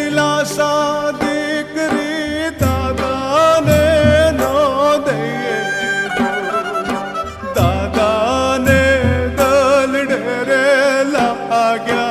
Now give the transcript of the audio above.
ਦਿਲਾਸਾ ਦੇ ਕਰੇ ਦਾਦਾ ਨੇ ਨੋ ਦਈਏ। ਦਾਦਾ ਨੇ ਦਲ ਡਰੇ ਲਾ ਗਿਆ।